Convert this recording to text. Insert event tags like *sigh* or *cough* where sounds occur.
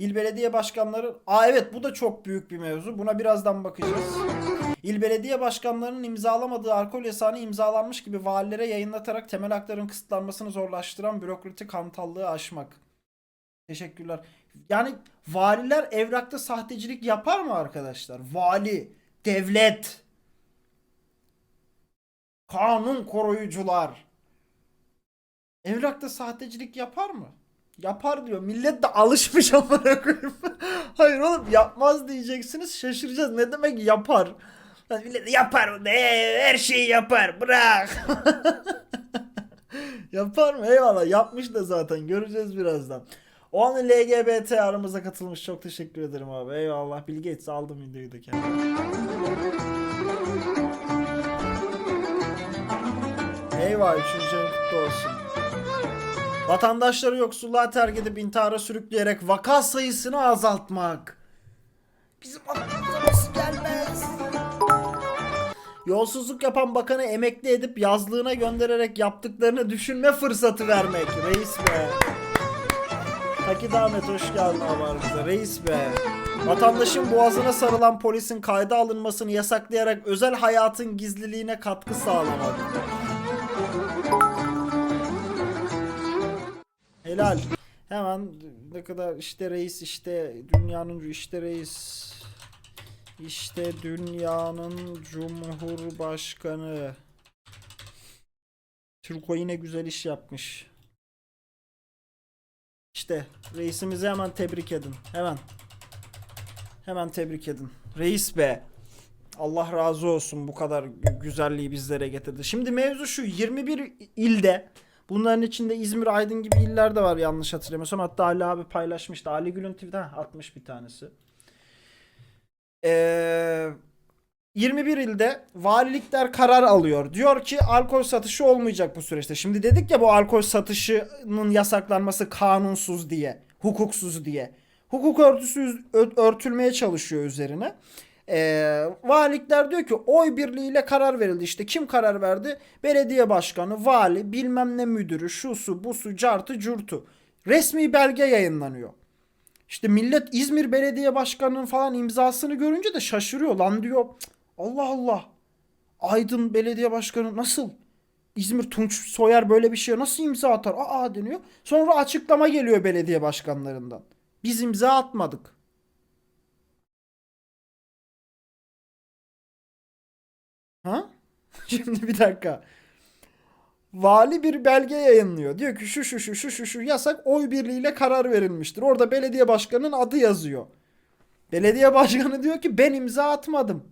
İl belediye başkanları... Aa evet bu da çok büyük bir mevzu. Buna birazdan bakacağız. İl belediye başkanlarının imzalamadığı alkol yasağını imzalanmış gibi valilere yayınlatarak temel hakların kısıtlanmasını zorlaştıran bürokratik hantallığı aşmak. Teşekkürler. Yani valiler evrakta sahtecilik yapar mı arkadaşlar? Vali, devlet, kanun koruyucular. Evrakta sahtecilik yapar mı? Yapar diyor. Millet de alışmış *laughs* amına koyayım. Hayır oğlum yapmaz diyeceksiniz. Şaşıracağız. Ne demek yapar? Lan millet yapar. Ne? Her şeyi yapar. Bırak. *laughs* yapar mı? Eyvallah. Yapmış da zaten. Göreceğiz birazdan. O an LGBT aramıza katılmış. Çok teşekkür ederim abi. Eyvallah. Bill Gates aldım videoyu da kendime. Eyvah. Üçüncü. Vatandaşları yoksulluğa terk edip intihara sürükleyerek vaka sayısını azaltmak. Bizim aklımıza gelmez? Yolsuzluk yapan bakanı emekli edip yazlığına göndererek yaptıklarını düşünme fırsatı vermek. Reis be. Taki Ahmet hoş geldin aramıza. Reis be. Vatandaşın boğazına sarılan polisin kayda alınmasını yasaklayarak özel hayatın gizliliğine katkı sağlamak. Helal. Hemen ne kadar işte reis işte dünyanın işte reis işte dünyanın cumhurbaşkanı Türko yine güzel iş yapmış. İşte reisimizi hemen tebrik edin. Hemen. Hemen tebrik edin. Reis be. Allah razı olsun bu kadar gü- güzelliği bizlere getirdi. Şimdi mevzu şu 21 ilde bunların içinde İzmir, Aydın gibi iller de var yanlış hatırlamıyorsam. Hatta Ali abi paylaşmıştı. Ali Gül'ün TV'den atmış bir tanesi. Ee, 21 ilde valilikler karar alıyor. Diyor ki alkol satışı olmayacak bu süreçte. Şimdi dedik ya bu alkol satışının yasaklanması kanunsuz diye, hukuksuz diye. Hukuk örtüsü örtülmeye çalışıyor üzerine. Ee, valilikler diyor ki oy birliğiyle karar verildi. İşte kim karar verdi? Belediye başkanı, vali, bilmem ne müdürü, şusu, busu, cartı, curtu. Resmi belge yayınlanıyor. İşte millet İzmir Belediye Başkanı'nın falan imzasını görünce de şaşırıyor. Lan diyor "Cık, Allah Allah. Aydın Belediye Başkanı nasıl? İzmir Tunç Soyer böyle bir şeye nasıl imza atar? Aa deniyor. Sonra açıklama geliyor belediye başkanlarından. Biz imza atmadık. Ha? *laughs* Şimdi bir dakika. Vali bir belge yayınlıyor. Diyor ki şu şu şu şu şu şu yasak oy birliğiyle karar verilmiştir. Orada belediye başkanının adı yazıyor. Belediye başkanı diyor ki ben imza atmadım.